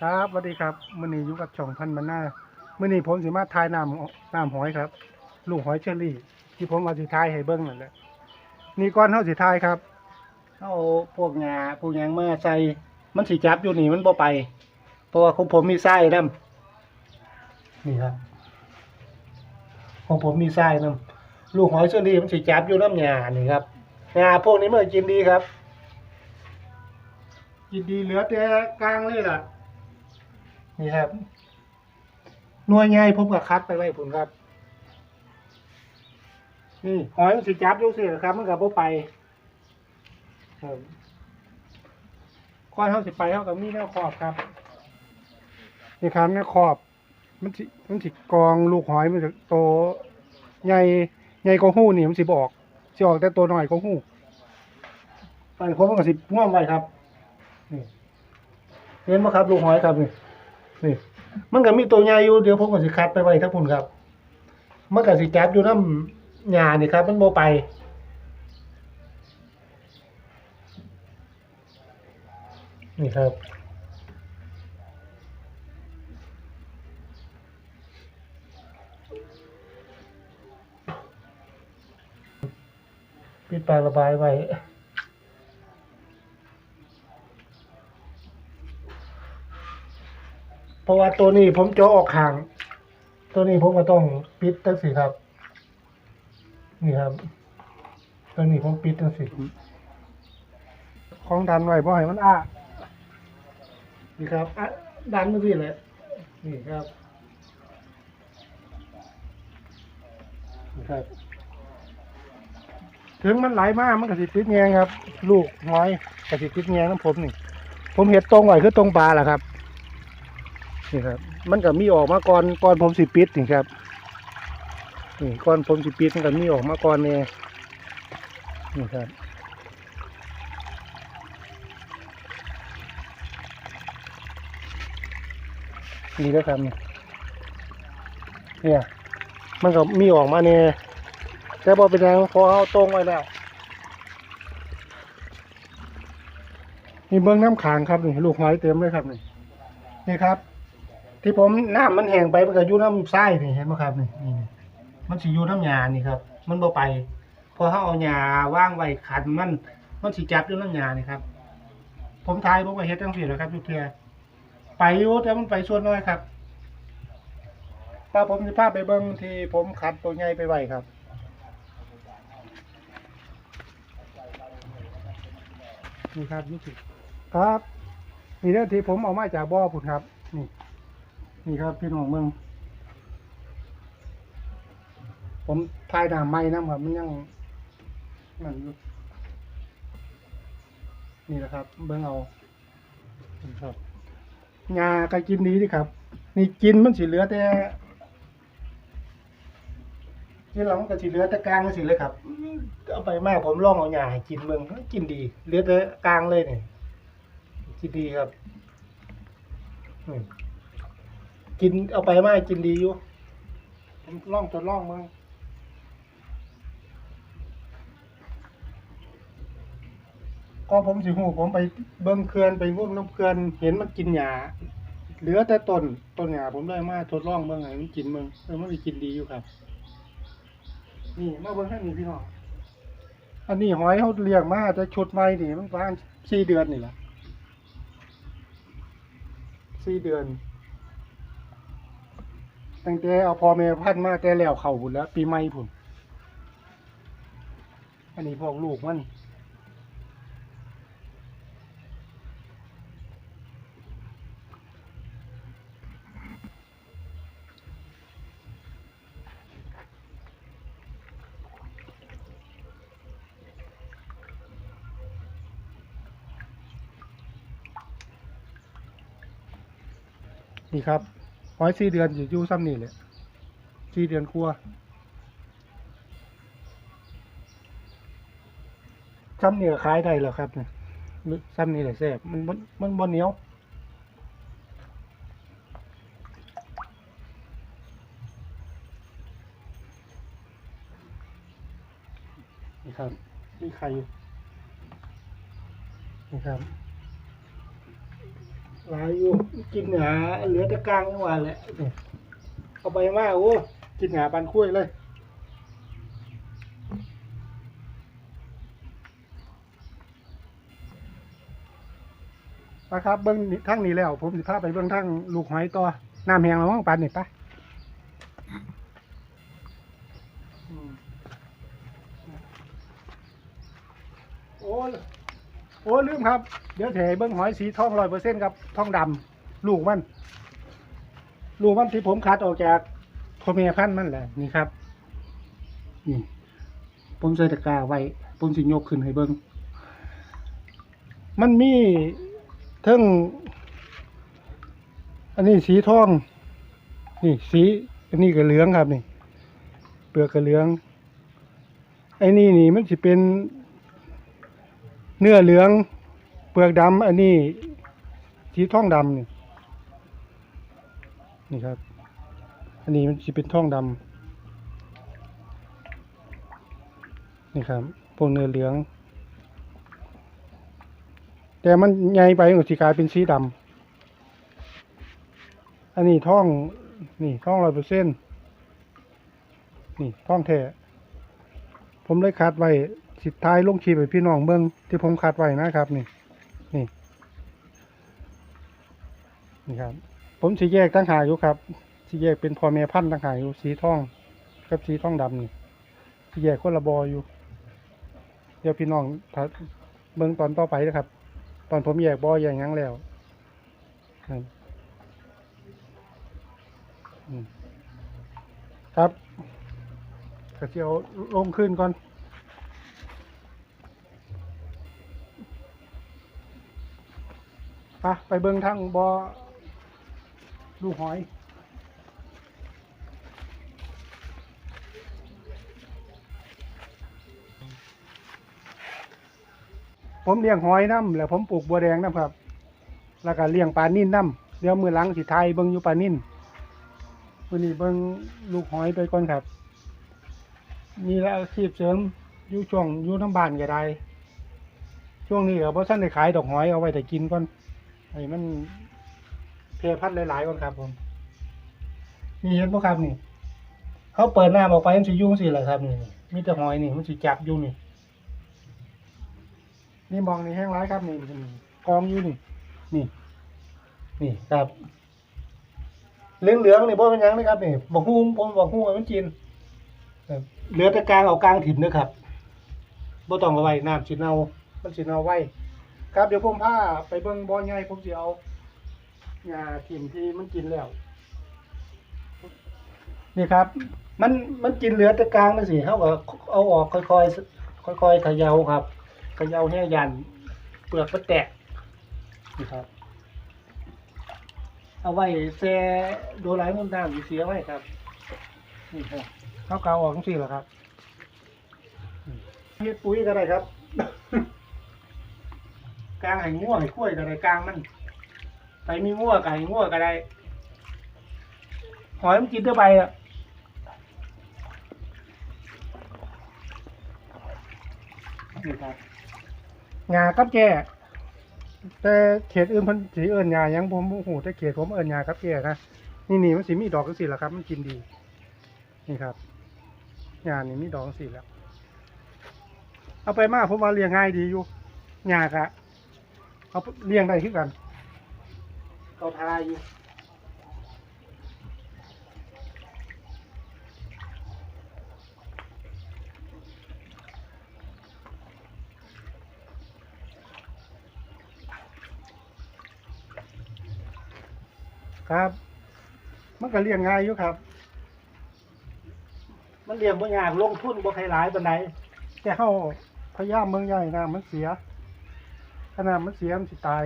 ครับสวัสดีครับมื่อนี้อยู่กับช่องพันมันหน้ามื่อนี้ผมสิมาทายน้ำน้ำหอยครับ ลูกหอยเชอรี่ ที่ผมมาสิทายให้เบิ้งนั่นแหละนี่ก้อนเท่าสิทายครับเอาพวกงาพวกหยังมาใส่มันสิจับอยู่นี่มันบ่ไป เพราะว่าของผมมีไส้นํนี่ครับของผมมีไส้นํลูกหอยเชอรี่มันสิจับอยู่น้ำหยานี่ครับงาพวกนี้มันกินดีครับ กินดีเหลือแต่กลางเลยล่ะ นี่ครับหน่วยใหญ่ผมก็คัดไปไว้ผุนครับ นี่หอยมันสิจับยู่สิครับ มันกับพวไปครับก้อนเท่าสิไปเท่ากับมีแนวขอบครับ นี่ครับแนวขอบ มันสิมันสิกองลูกหอยมันจะโตใหญ่ใหญ่กว่าหู้นี่มันสิบออกสิออกแต่ตัวหน้อยกว่าหู้ไปผมมันก็สิง่วงไว้ครับนี่เห็นไหมครับ ลูกหอยครับนี่ นี่มันก็มีตัวใหญ่อยู่เดี๋ยวผมก็สิคัดไปไว้ทั้งพุ่นครับมันก็สิจับอยู่น้ำหญ้านี่ครับ มันโมไปนี่ครับปิดปากระบายไว้ เพ ราะว่าตัวนี้ผมเจาะออกห่าง ตัวนี้ผมก็ต้องปิดตั้งสิครับ นี่ครับ ตัวนี้ผมปิดตั้งสิของดันไว้เพราะให้มันอ้านี่ครับอะดันมาสิเลยนี่ครับนี่ครับ ถึงมันไหลมากมันก็สิติดแงงครับ ลูกน้อยก็สิติดแงงน้ำผมนี่ ผมเห็ดตรงไว้คือตรงปลาแหละครับ นี่ครับ มันก็มีออกมาก่อนก่อนผมสิปิดนี่ครับนี่ก่อนผมสิปิดมันก็มีออกมาก่อนเนี่ยนี่ครับนี่แล้วครับเนี่ย มันก็มีออกมาเนี่ยแต่พอเป็นยังพอเอาตรงไว้แล้วนี่เบื้องน้ำขางครับนี่ลูกหอยเต็มเลยครับนี่นี่ครับ ที่ผมน้ำมันแห้งไปมันก็อยู่น้ำทรายนี่เห็นไหมครับนี่นี่นี่มันสิอยู่น้ำหยานี่ครับ มันบ่ไปพอเขาเอาหยาว่างไว้ขันมัน มันสิจับอยู่น้ำหยานี่ครับ ผมทายผมก็เฮ็ดจังซี่แหละครับอยู่เทื่อไปอยู่แต่มันไปส่วนน้อยครับถ้าผมสิพาไปเบิ่งที่ผมขัดตัวใหญ่ไปไว้ครับนี่ครับนี่สิครับนี่เรื่องที่ผมเอามาจากบ่อผุนครับ นี่ นี่ครับพี่น้องเมือง ผมทายน้ำไม้น้ำครับมันยังนั่นอยู่นี่แหละครับ เบิ่งเอานี่ครับงาก็กินดีดีครับ นี่กินมันสิเหลือแต่นี่เรามันก็สิเหลือแต่กลางมันสิเลยครับเอาไปมากผมลองเอาหญ้าให้กินเบิ่งกินดีเหลือแต่กลางเลยนี่กินดีครับอืม กินเอาไปมาให้กินดีอยู่ล่องจนล่องมึงก็ผมสิหูผมไปเบิ้งเขื่อนไปงุ่มน้ำเขื่อนเห็นมันกินหญ้าเหลือแต่ต้นต้นหญ้าผมได้มาทดลองเบิ้งให้มันกินเบิ้งเออมันกินดีอยู่ครับ นี่มาเบิ้งให้นี่พี่น้องอันนี้หอยเขาเลี้ยงมาจะชุดใหม่นี่มันประมาณสี่เดือนนี่แหละสี่เดือน ตั้งแต่เอาพอเมพันมาแต่แล้วเข่าพุ่นแล้ว ปีใหม่พุ่นอันนี้พวกลูกมันนี่ครับ อยสี่เดือนอยู่อยู่ซ้ำนี่เลยสี่เดือนครัวซ้ำนี่ก็ขายได้แล้วครับเนี่ยหรือซ้ำนี่แหละแซ่บมันมันมันบนเหนียวนี่ครับนี่ไข่อยู่นี่ครับ หลายอยู่กินหาเหลือตะกางทั้งวันแหละเอาไปมาโอ้กินหาปันคุ้ยเลยนะครับเบิ้งทั้งนี้แล้ว ผมสิพาไปเบิ้งทั้งลูกหอยตัวน้ำแห้งแล้วมั้งปันนี่ปะอืมโอ้โอ้ลืม ครับ เดี๋ยวแถเบิ้งหอยสีทองร้อยเปอร์เซ็นต์ครับทองดำลูกมัน ลูกมันที่ผมคัดออกจากพ่อแม่พันธุ์มันแหละนี่ครับ นี่ ผมใส่ตะกร้าไว้ ผมสิยกขึ้นให้เบิ้งมันมีเทั้งอันนี้สีทอง นี่สี อันนี้ก็เหลืองครับนี่ เปลือกก็เหลือง ไอ้นี่นี่มันสิเป็น เนื้อเหลือง เปลือกดำอันนี้สีทองดำนี่นี่ครับ อันนี้มันสิเป็นทองดำนี่ครับพวกเนื้อเหลือง แต่มันใหญ่ไปมันสิกลายเป็นสีดำอันนี้ท่องนี่ท่องร้อยเปอร์เซ็นต์นี่ท่องแท้ผมเลยคัดไว้สิท้ายลงคลิปพี่น้องเบิ่งที่ผมคัดไว้นะครับนี่ นี่ครับ ผมสิแยกตั้งหาอยู่ครับสิแยกเป็นพ่อแม่พันธุ์ตั้งหาอยู่สีทองกับสีทองดำนี่สิแยกคนละบออยู่ เดี๋ยวพี่น้องถ้าเบิ่งตอนต่อไปนะครับ ตอนผมแยกบอแยกหยังแล้วครับครับก็จะเอาลงขึ้นก่อนไปไปเบิ่งทางบอ ลูหอยผมเลี้ยงหอยน้ำแล้วผมปลูกบัวแดงน้ำครับ แล้วก็เลี้ยงปลานิ่นน้ำเดี๋ยวมือหลังสิไทยเบิ่งอยู่ปลานิ่นวันนี้เบิ่งลูกหอยไปก่อนครับมีแล้วอาชีพเสริมอยู่ช่วงอยู่น้ำบานก็ได้ ช่วงนี้ก็เพราะท่านได้ขายดอกหอยเอาไว้แต่กินก่อนให้มัน เพพัดหลายๆก่อนครับผมนี่เห็นปะครับนี่เขาเปิดหน้าออกไปมันสิยุ่งสิแหละครับนี่มีแต่หอยนี่มันสิจับยู่งนี่นี่มองนี่แห้งร้ายครับนี่นี่กองอยู่นี่ นี่ นี่ครับเหลืองเหลืองนี่บ่เป็นยังนะครับนี่บอกฮู้ผมบอกฮู้ว่ามันกินครับเหลือแต่กลางเอากลางถิ่มเด้อครับบ่ต้องเอาไว้น้ำสิเนามันสิเนาไว้ ครับเดี๋ยวผมพาไปเบิ่งบ่อใหญ่ผมสิเอา หญ้าถิ่มที่มันกินแล้ว นี่ครับ มันมันกินเหลือแต่กลางนั่นสิเฮาก็เอาออกค่อยๆค่อยๆเขย่าครับเขย่าให้ยัน เปลือกมันแตกนี่ครับ เอาไว้แช่โดไลมุนน้ำอยู่เสียไว้ครับนี่ครับเขาเกาออกทั้งสี่แล้วครับเฮ็ดปุ๋ยก็ได้ครับกลางให้ง่วให้ข้วยก็ได้กลางมัน ไปมีง่วก็ให้ง่วก็ได้หอยมันกินเท่าใบอะนี่ครับงากับแก่แต่เขตอื่นเพันสีเอิญงาหยังผมโอ้โหแต่เขตผมเอิญงากับแก่นะนี่นี่มันสีมีดอกก็สิแหละครับ มันกินดี นี่ครับงานี่มีดอกก็สิแล้ว เอาไปมากผมว่าเลี้ยงง่ายดีอยู่งากะเอาเลี้ยงได้คือกัน เขาทายอยู่ครับ มันก็เลี้ยงง่ายอยู่ครับ มันเลี้ยงบ่ยากลงทุนบ่ใครหลายปานใดแต่เฮาพยายามเมืองใหญ่นะมันเสียขนาดมันเสียมันสิตาย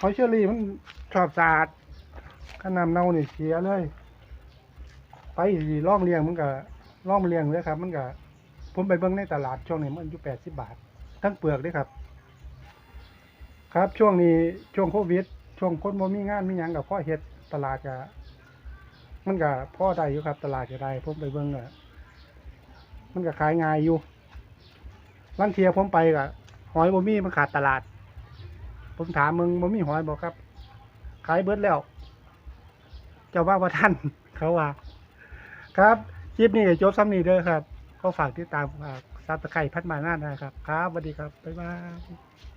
หอยเชอรี่มันชอบสาดขนาดเน่านี่เสียเลย ไปสิล่องเลียงมันก็ล่องเลียงเลยครับ มันก็ผมไปเบิ่งในตลาดช่วงนี้มันอยู่แปดสิบบาท ทั้งเปลือกเด้วยครับ ครับช่วงนี้ช่วงโควิดช่วงคนบ่มีงานมีหยังกับพ่อเฮ็ดตลาดก็มันก็พ่อได้อยู่ครับ ตลาดก็ได้ผมไปเบิ่งก็มันก็ขายง่ายอยู่ลังเทียผมไปก็หอยบ่มีมันขาดตลาด ผมถามมึงมันมีหอยบอกครับ ขายเบิดแล้ว เจ้าว่าว่าท่าน เขาว่า ครับคลิปนี้จบซ้ำนี้เด้อครับ ก็ฝากติดตามฝากซับสไครต์พัดมาหน้านะครับ ครับสวัสดีครับ บ๊ายบาย